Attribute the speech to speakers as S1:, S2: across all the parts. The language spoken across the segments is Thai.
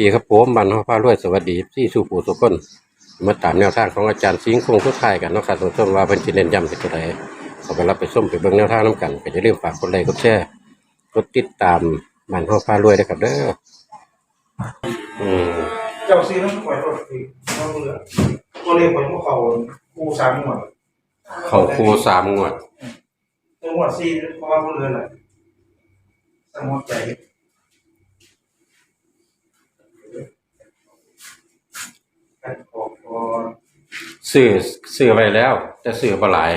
S1: ดีครับผมบันพระรวยสวัสดีที่สู่ปู่สุกคนมาตามแนวทางของอาจารย์สิงห์คงทุกทายกันเนาะครับท่านผู้ชมว่าเป็นจิเน้นย้ำเป็นตัวใดเขาไปรับไปส้มไปเบิ่งแนวทางน้ำกันก็จะเริ่าลืมฝากกดไลค์กดแชร์กดติดตามบันพระรวยนะครับเด้ออืม
S2: เจ้าซีน้ำข่อยรถสิน้องเรือตัวเลขข่อยพวกเขาคู่สามหมวด
S1: เขาครูสามงวด
S2: ตัวหมวดซีเพราะว่าพวกเรือแหละสมองใจกันออกก่อน
S1: ซื้อซื้อไว้แล้ว แต่ซื้อบ่หลาย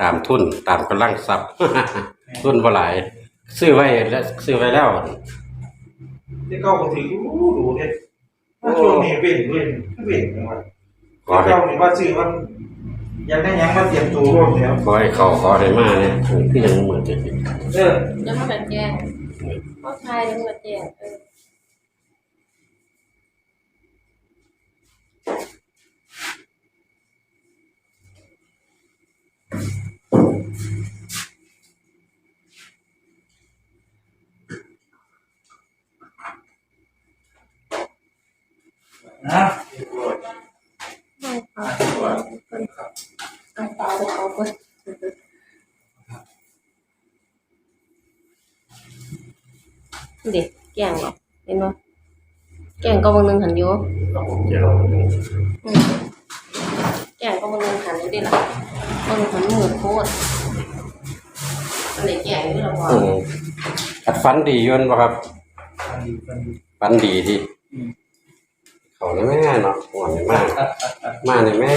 S1: ตามทุนตามกำลังทรัพย์ ทุนบ่หลาย ซื้อไว้แล้วซื้อไว้แล้ว
S2: ที่เก้าก็ถือดูดูเนี่ยว่าช่วงนี้เว้นเว้นเว้นจังหวะ
S1: ขอ
S2: ที่
S1: ให้
S2: เก้านี่ว่าซื้อว่าอยากได้หยังมาเตรียมตัวร่วมแล้ว
S1: ขอให้เขาขอได้มาเนี่ยถูกที่ยังเหมือนจะเป็น
S2: เออ
S3: ยังไม่แบบแจ้งก็ใช่ยังไม่แบบแจ้งเออ
S2: นะ
S3: ไม่ค่ะเอาเปล่าเอาไปเด็กแก่งหรอเห็นไหมแก่งก็บางนึงหันอยู่อืมแก่งก็บางนึงหันอยู่ดิล่ะบางนึงหันมือโคตรอันไหนแก่งอยู่ละพอ
S1: อืมอัดฟันดีอยนบ่ครับ
S2: อันดีอันดี
S1: ฟันดีดี
S2: อืม
S1: เขาในแม่เนาะหวานในมากมาในแม่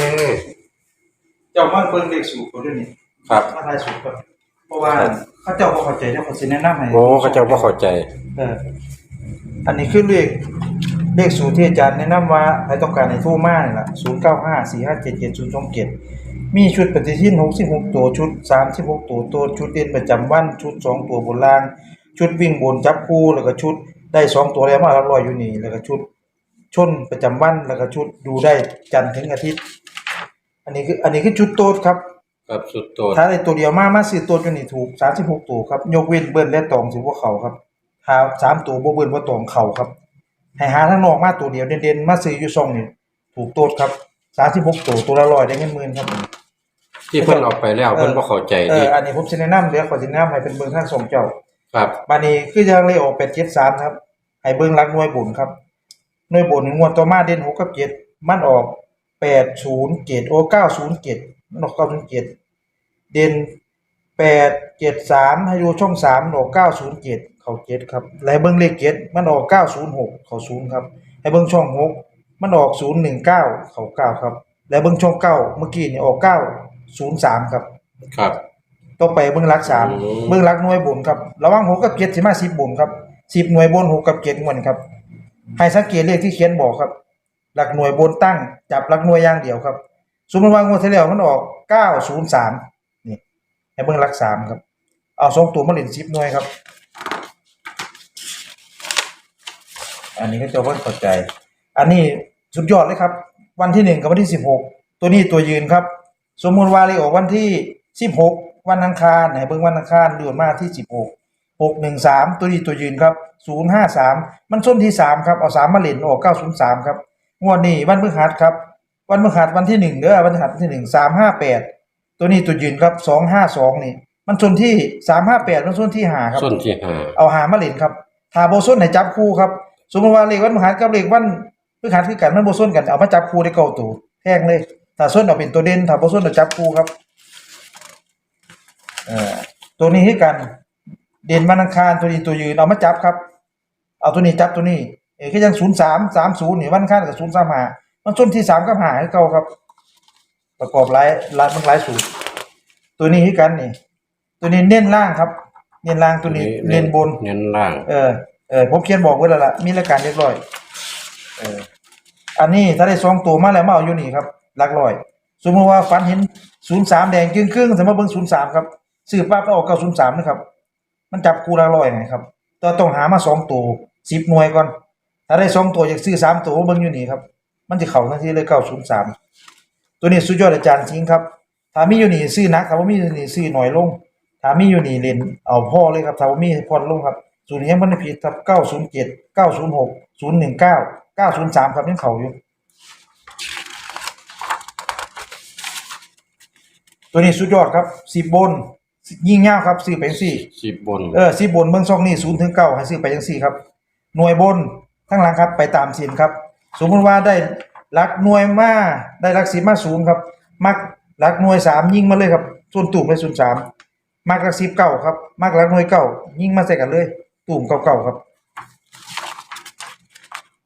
S2: เจ้ามันเบิ่งเลขสูตรเขาด้วยนี่
S1: ครับ
S2: มาทายสูตรก่อนเพราะว่าเขาเจ้าบ่เข้าใจแล้วเขาสิแนะนำให้
S1: โอ้เขาเจ้าบ่เข้าใจ
S2: เอออันนี้คือเลข เลขสูตรที่อาจารย์แนะนำว่าใครต้องการให้โทรมานี่ล่ะ0954577077มีชุดปฏิทิน66ตัวชุด 36 ตัวตัวชุดเด่นประจำวันชุด 2 ตัวบนล่าง ชุดวิ่งบนจับคู่แล้วก็ชุดได้สองตัวแล้วมาละร้อยอยู่นี่แล้วก็ชุดชนประจำวันแล้วก็ชุดดูได้จันทร์ถึงอาทิตย์ อันนี้คืออันนี้คือชุดโต๊ดครับ
S1: ครับสุดโตด
S2: ถ้าได้ตัวเดียวมามาซื้อตัวจนนี่ถูกสามสิบหกตัวครับ ยกเว้นเบิ้ลและตองสิบ่เขาครับหาสามตัวบ่เบิ้ลบ่ตองเขาครับ ให้หาทั้งนอกมาตัวเดียวเด่นๆมาซื้ออยู่ซ่องนี่ถูกโตดครับสามสิบหกตัวตัวละร้อยได้เงินหมื่นครับ
S1: ที่เพิ่นเอาไปแล้วเพิ่นบ่เข้าใจ
S2: เอ
S1: ดี
S2: ออันนี้ผมสิแนะนำเดี๋ยวขอสิแนะนำให้เป็นเบิ่งทางส่งเจ้า
S1: ครับ
S2: บานี้คือยังเลยออก873ครับ ให้เบิ่งหลักหน่วยบุญครับหน่วยบุญงวดต่อมาเด่น6กับ7มันออก807โอ้907มันออก907เด่น873ให้อยู่ช่อง3มันออก907เข้า7ครับแล้วเบิ่งเลข7มันออก906เข้า0ครับให้เบิ่งช่อง6มันออก019เข้า9ครับแล้วเบิ่งช่อง9เมื่อกี้นี่ออก903ครับ
S1: ครับ
S2: ต้องไปเบื้องหลักสาม
S1: อืม
S2: เบื้องหลักหน่วยบนครับระหว่างหกกับเจ็ดสิมาสิบบนครับสิบหน่วยบนหกกับเจ็ดงวนครับ ให้สังเกตเลขที่เขียนบอกครับ หลักหน่วยบนตั้งจับหลักหน่วยอย่างเดียวครับสมมติว่างวดที่แล้วมันออกเก้าศูนย์สามนี่ให้เบื้องหลักสามครับเอาสองตัวมาเล่นสิบหน่วยครับ อันนี้ก็จะว่าเข้าใจ อันนี้สุดยอดเลยครับ วันที่หนึ่งกับวันที่สิบหกตัวนี้ตัวยืนครับ สมมุติว่าเลขออกวันที่สิบหกวันอังคารไหนเบิ่งวันอังคารเดือนมาที่สิบหกหกหนึ่งสามตัวนี้ตัวยืนครับศูนย์ห้าสามมันส้นที่สามครับเอาสามมาเล่นออกเก้าศูนย์สามครับงวดนี้วันพฤหัสครับ วันพฤหัสวันที่หนึ่งเด้อวันพฤหัสวันที่หนึ่งสามห้าแปดตัวนี้ตัวยืนครับสองห้าสองนี่มันส้นที่สามห้าแปดมันส้นที่หาครับ
S1: ส้นที่ห้า
S2: เอาหามาเล่นครับถ้าโบส้นให้จับคู่ครับ สมมติว่าเลขวันพฤหัสกับเลขวันพฤหัสคือกันมันโบส้นกันเอามาจับคู่ได้เก้าตัวแท่งเลยถ้าส้นเอาเป็นตัวเด่นถ้าโบส้นเอาจับคู่ครับเอ่อตัวนี้คือกันเด่นวันอังคารตัวนี้ตัวยืนเอามาจับครับ เอาตัวนี้จับตัวนี้เอ้คือยังศูนย์สามสามศูนย์นี่วันอังคารกับศูนย์สามหามันส้นที่สามกับหาให้เก่าครับ ประกอบหลายหลายมันหลายสูตร ตัวนี้คือกันนี่ตัวนี้เน้นล่างครับ เน้นล่างตัวนี้เน้นบน
S1: เน้นล่าง
S2: เออ เออผมเขียนบอกไว้แล้วล่ะมีรายการเรียบร้อย เออ อันนี้ถ้าได้สองตัวมาแล้วมาเอาอยู่นี่ครับหลักร้อย สมมติว่าฟันเห็นศูนย์สามแดงจึงครึ่งสมมติเบิ่งศูนย์สามครับซื้อปั๊บแล้วออกเก้าศูนย์สามนะครับ มันจับคู่ละร้อยไงครับตัวต้องหามาสองตัวสิบหน่วยก่อน ถ้าได้สองตัวอยากซื้อสามตัวเบิ่งอยู่นี่ครับ มันจะเข้าทันทีเลยเก้าศูนย์สามตัวนี้สุดยอดอาจารย์จริงครับถ้ามีอยู่นี่ซื้อนักถ้าว่ามีอยู่นี่ซื้อหน่อยลงถ้ามีอยู่นี่เล่นเอาพ่อเลยครับถ้าว่ามีพ่อลงครับ ศูนย์นี้ยังไม่ได้ผิดครับเก้าศูนย์เจ็ดเก้าศูนย์หกศูนย์หนึ่งเก้าเก้าศูนย์สามครับยังเข่าอยู่ ตัวนี้สุดยอดครับสิบบนยิ่งยาวครับซื้อไปสี่
S1: สิบบน
S2: เออสิบบนเบื้องช่องนี่ศูนย์ถึงเก้าให้ซื้อไปยังสี่ครับ หน่วยบนทั้งหลังครับ ไปตามสินครับ สมมติว่าได้หลักหน่วยมาได้หลักสิบมาศูนย์ครับ มักหลักหน่วยสามยิงมาเลยครับส่วนตุ่มไปศูนย์สามมักหลักสิบเก้าครับมักหลักหน่วยเก้ายิงมาใส่กันเลย ตุ่มเก้าเก้าครับ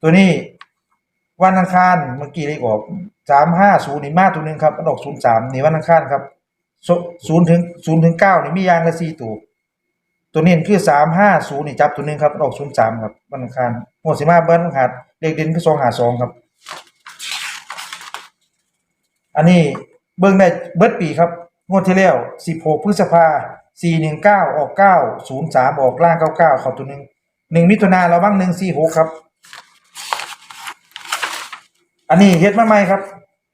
S2: ตัวนี้วันอังคารเมื่อกี้เลขออกสามห้าศูนย์นี่มาตัวหนึ่งครับมันอกศูนย์สามนี่วันอังคารครับศูนย์ถึงศูนย์ถึงเก้านี่มียางละสี่ตัวตัวนี้คือสามห้าศูนย์นี่จับตัวหนึ่งครับมันอกศูนย์สามครับวันอังคารหัวสิมาเบิ้ลหาดเลขเด่นคือสองหาสองครับ อันนี้เบิ้งได้เบิดปีครับงวดที่แล้วสิบหกพฤษภา สี่หนึ่งเก้าออกเก้าศูนย์สามออกล่างเก้าเก้าขาตัวหนึ่งหนึ่งมิถุนาเราบ้างหนึ่งสี่หกครับ อันนี้เฮ็ดมาใหม่ครับ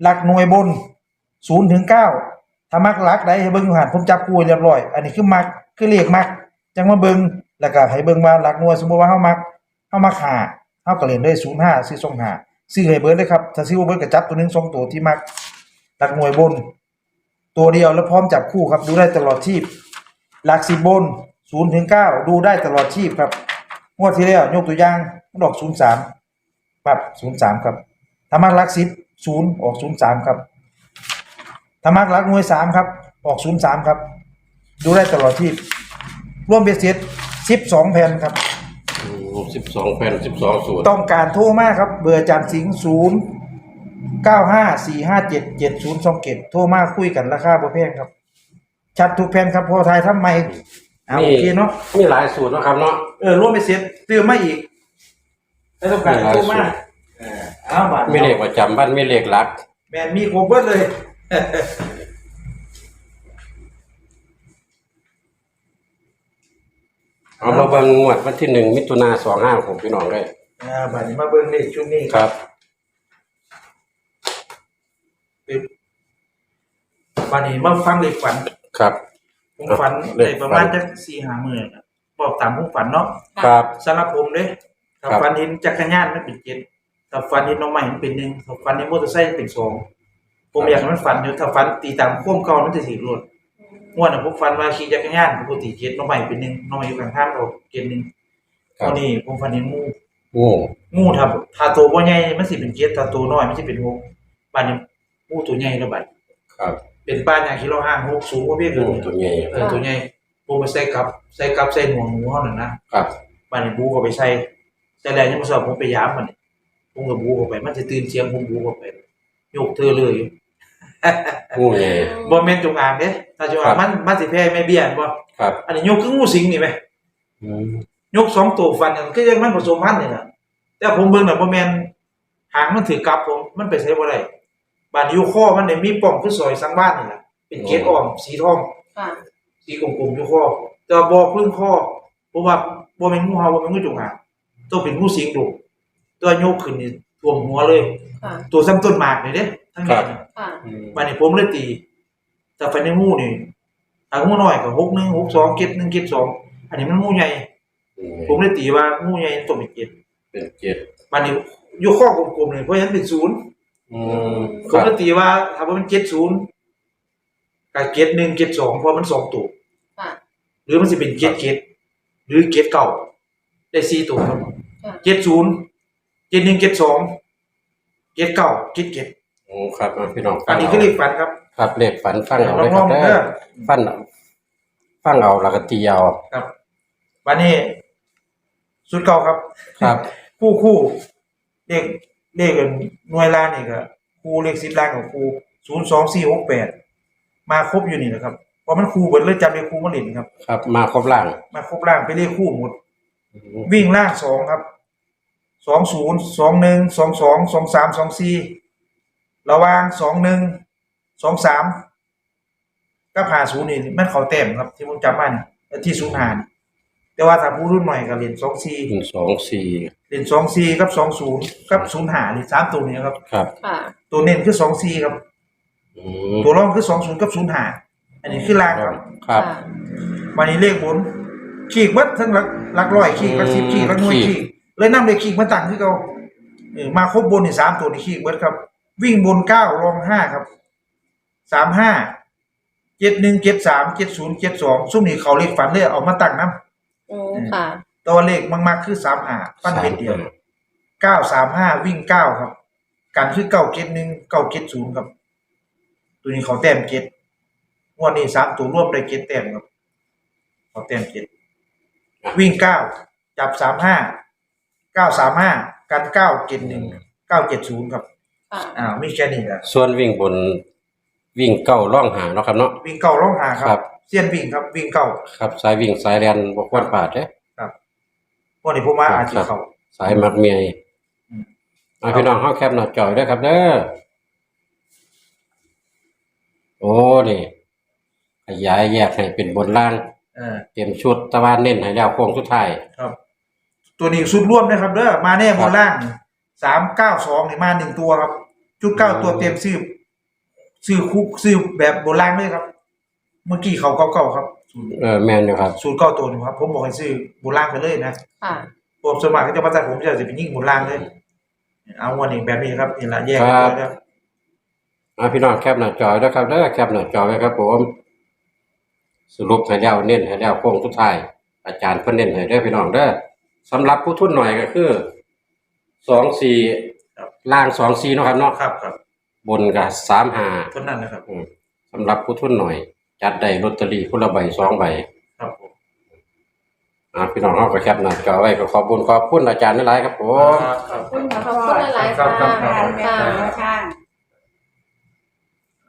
S2: หลักหน่วยบนศูนย์ถึงเก้าถ้ามักหลักใดให้เบิ่งอยู่หันผมจับคู่เรียบร้อย อันนี้คือมักคือเลขมักจังมาเบิ่งแล้วก็ให้เบิ่งว่าหลักหน่วยสมมติว่าเฮามักเฮามักหาเฮาก็เล่นได้05ซื้อ25ซื้อให้เบิดเลยครับ ถ้าซื้อบ่เบิดก็จับตัวหนึ่งสองตัวที่มักหลักหน่วยบน ตัวเดียวแล้วพร้อมจับคู่ครับ ดูได้ตลอดชีพ หลักสิบบน0ถึง9ดูได้ตลอดชีพครับ งวดที่แล้วยกตัวอย่างมันออก03ปั๊บ03ครับถ้ามักรักสิบศูนย์ออกศูนย์สามครับถ้ามักรักหน่วยสามครับ ออกศูนย์สามครับ ดูได้ตลอดที่ร่วมเบสเซ็ตสิบสองแผ่นครับ
S1: สิบสองแผ่นสิบสองศูนย์
S2: ต้องการโทรมาครับ เบอร์อาจารย์สิงห์ศูนย์เก้าห้าสี่ห้าเจ็ดเจ็ดศูนย์สองเจ็ดโทรมาคุยกันราคาบ่แพงครับ ชัดทุกแผ่นครับพอทายทำไมเอาโอเคเนาะ
S1: มีหลายสูตรเนาะครับเนาะ
S2: เออร่วมเบสเซ็ตเติมมาอีกแล้วต้องการโทรมาเออเอาบัตร
S1: มีเลขประจำบ้านมีเลขหลัก
S2: แมนมีครบเบิดเลย
S1: เอามาเบิ่งงวดวันที่หนึ่งมิถุนาสองห้าผมพี่น้องเลย
S2: อ่าบัดนี้มาเบิ่งเลขชุดนี้
S1: ครับ
S2: ปึ๊บบัดนี้มาฟังเลขฝัน
S1: ครับ
S2: ผมฝัน
S1: เล
S2: ได้
S1: ขฝัน
S2: ประมาณจักสี่ห้าหมื่นอะบอกตามผมฝันเนาะ
S1: ครับ
S2: สำหรับผมเด้ถ้า
S1: ครับ
S2: ฝันเห็นจักรยานมันเป็นเจ็ดถ้าฝันเห็นน้องใหม่มันเป็นหนึ่งถ้าฝันเห็นมอเตอร์ไซค์เป็นสองผมอยากให้มันฝันอยู่ถ้าฝันตีตามข้อมเก่ามันจะสีรถม่วนน่ะผมฝันว่าขี่จักรยานปกติเจ็ดน้องใหม่เป็นหนึ่งน้องใหม่อยู่ข้างทางเราเจ็ดหนึ่ง
S1: ครับ
S2: วันนี้ผมฝันเห็นงู
S1: โอ้
S2: งูถ้าถ้าตัวบ่ใหญ่มันสิเป็นเจ็ดถ้าตัวน้อยมันสิเป็นหกบัดนี้งูตัวใหญ่แล้วบัด
S1: ครับ
S2: เป็นป้าอย่างที่เราห้างหกสูงกว่าเพียง
S1: โอ้
S2: เกิน
S1: ตัวใหญ่
S2: เออตัวใหญ่ปูไปใส่กับใส่กับใส่หมวกหมูเฮานั่นนะครับบัดนี้บูเข้าไปใส่ใส่แล้วยังบ่ทราบผมไปยามมันนี่ผมก็บูเข้าไป มันสิตื่นเสียงผมบูเข้าไปยกเธอเลย
S1: งูใหญ่
S2: บ่แม่นจงอางเด้ถ้าจงอางมันมันสิแพ้แม่เบี้ยนบ่
S1: ครับ
S2: อันนี้ยกคืองูสิงนี่แหม
S1: อืม
S2: ยกสองตัวฟันกันก็ยังมันผสมพันธุ์นี่แหละแต่ผมเบิ่งน่ะบ่แม่นหางมันถือกลับผมมันไปใช้บ่ได้ บาดอยู่คอมันเนี่ยมีป่องคือซอยสังบ้านนี่แหละเป็นเกล็ดอ่อมสีทอง
S3: ค่ะ
S2: สีกลมๆอยู่คอแต่ว่าบ่พึ่งคอเพราะว่าบ่แม่นงูเห่าบ่แม่นงูจงอางต้องเป็นงูสิงดุตัวยกขึ้นนี่ท่วมหัวเลย
S3: ค่ะ
S2: ตัวซ้ำต้นหมากนี่เด้ทั้งนี้น่ะ
S3: ค่ะ
S1: อืม
S2: บาดนี้ผมเลยตี แต่ไฟในงูนี่ถ้างูน้อยก็61 62 71 72อันนี้มันงูใหญ่
S1: อืม
S2: ผมเลยตีว่างูใหญ่ต้องเป็นเจ็ด
S1: เป็นเจ็ด
S2: มันนี่อยู่ข้อกลมๆเลยเพราะฉะนั้นเป็นศูนย์
S1: อืม
S2: ผ
S1: ครั
S2: ม
S1: บ
S2: ก็ตีว่าถ้าว่ามันเจ็ดศูนย์กับเจ็ดหนึ่งเจ็ดสองเพราะมันสองตัว
S3: ค่ะ
S2: หรือมันจะเป็นเจ็ดเจ็ดหรือเจ็ดเก่าได้สี่ตัวครับ
S3: ค่ะ
S2: เจ็ดศูนย์เจ็ดหนึ่งเจ็ดสองเจ็ดเก่าเจ็ดเจ็ด
S1: โอ้ครับอะพี่น้องฟั
S2: อัน
S1: ง
S2: นี้
S1: เอา
S2: คือเลขฝันครับ
S1: ครับเลขฝันฟังเอา
S2: ล
S1: เลย
S2: อ
S1: ครับ
S2: งๆ
S1: เด้
S2: เด้
S1: อ
S2: อ
S1: ฟังเอาฟังเอาแล้วก็ตีเอา
S2: ครับวันนี้สุดเก่าครับ
S1: ครับ
S2: คู่คู่เลข เลขหน่วยล้านนี่ก็คู่เลขสิบล้านกับคู่ศูนย์สองสี่หกแปดมาครบอยู่นี่นะครับเพราะมันคู่เบิดเลยจำเลขคู่มาเล่นครับ
S1: ครับ มาครบล่าง
S2: มาครบล่างไปเลขคู่หมด
S1: อืม
S2: วิ่งล่างสองครับสองศูนย์สองหนึ่งสองสองสองสามสองสี่ระหว่างสองหนึ่งสองสามก็ผ่าศูนย์นี่มันเขาแต้มครับ ที่ผมจำมานี่ที่ศูนย์หาร แต่ว่าถ้าผู้รุ่นใหม่ก็เรียนสองสี่
S1: หนึ่งสองสี่
S2: เล่นสองซีกับสองศูนย์กับศูนย์หานี่สามตัวนี้ครับ
S1: ครับ
S3: ค่ะ
S2: ตัวเน้นคือสองซีครับ
S1: อืม
S2: ตัวรองคือสองศูนย์กับศูนย์หาอันนี้คือล่างครับ
S1: ครับ
S3: ค่ะ
S2: วันนี้เลขบนขีกวัดทั้งหลักลักร้อยขีกลักสิบขีกลักหน่วย
S1: ขีก
S2: ขีกเลยนำเลขขีกมาตั้งคือเขาเออมาครบบนนี่สามตัวนี่ขีกเบิดครับ วิ่งบนเก้ารองห้าครับสามห้าเจ็ดหนึ่งเจ็ดสามเจ็ดศูนย์เจ็ดสองซุ่มนี่เขาเลขฝันเลยเอามาตั้งน้ำ
S3: อืมค่ะ
S2: ตัวเลขมากๆคือสามหาปั้นเป็นเดียวเก้าสามห้าวิ่งเก้าครับ การคือเก้าเจ็ดหนึ่งเก้าเจ็ดศูนย์ครับ ตัวนี้เขาแต้มเจ็ดงวดนี้สามตัวร่วมได้เจ็ดแต้มครับ เขาแต้มเจ็ดวิ่งเก้าจับสามห้าเก้าสามห้ากันเก้าเจ็ดหนึ่งเก้าเจ็ดศูนย์ครับ
S3: ค่ะ
S2: อ้าวมีแค่นี้แหละ
S1: ส่วนวิ่งบนวิ่งเก้าล่องหาเนาะครับเนาะ
S2: วิ่งเก้าล่องหาค
S1: ครั
S2: รับ บ เซียนวิ่งครับวิ่งเก้า
S1: ครับ สายวิ่งสายแลนบ่ควรพลาดเด้
S2: ครับงวันนี้ผมมาอาจจะเขา
S1: สายมักเมีย
S2: อืม
S1: อ่าพี่น้องเฮาแคปหน้าจอยด้วยครับเด้อโอ้นี่ขยายแยกให้เป็นบนล่าง
S2: เออ
S1: เตรียมชุดตะวันเน้นให้แล้วโค้งสุดท้าย
S2: ครับ ตัวนี้สุดร่วมนะครับเด้อมาแน่
S1: ครับ
S2: บนล่างสามเก้าสองนี่มาหนึ่งตัวครับ จุดเก้า
S1: อืม
S2: ตัวเต็มซื้อซื้อคุกซื้อแบบโบราณเลยครับ เมื่อกี้เขาเก้าเก้าครับศูนย์
S1: เออแม่นอยู่ครับ
S2: ศูนย์เก้าตัวหนึงครับ ผมบอกให้ซื้อโบราณไปเลยนะ
S3: ค่ะ
S2: ผมสวนมัครก็จะมาตัดผมจะจะไปยิ่งโบราณเลย เอาวันนี้แบบนี้ครับนี่ละแยกกัน
S1: ครับ
S2: เลยครับ
S1: อ่าพี่น้องแคปหน้าจอยด้วยครับเด้อแคปหน้าจอไว้ครับผมสรุปให้แล้วเน้นให้แล้วโค้งสุดท้าย อาจารย์เพิ่นเน้นให้เด้อพี่น้องเด้อสำหรับผู้ทุนหน่อยก็คือสองสี่ล่างสองสี่เนาะครับเนาะ
S2: ครับครับ
S1: บนกับสามห้า
S2: เท่านั้นนะครับ
S1: อืมสำหรับผู้ทุนหน่อย จัดได้ลอตเตอรี่คนละใบสองใบ
S2: ครับผม
S1: อ่าพี่น้องเฮาก็แคปหน้าจอไว้ก็ขอบคุณขอบคุณอาจารย์หลายๆครับผม
S2: ครับครับ
S3: ขอบคุณค่ะขอบคุณหลายๆ
S2: ครั
S3: ค่ะ
S2: บครับครับ
S3: ค่ะ
S4: ค่ะ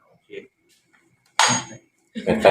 S2: โอเค
S1: เป็นใจ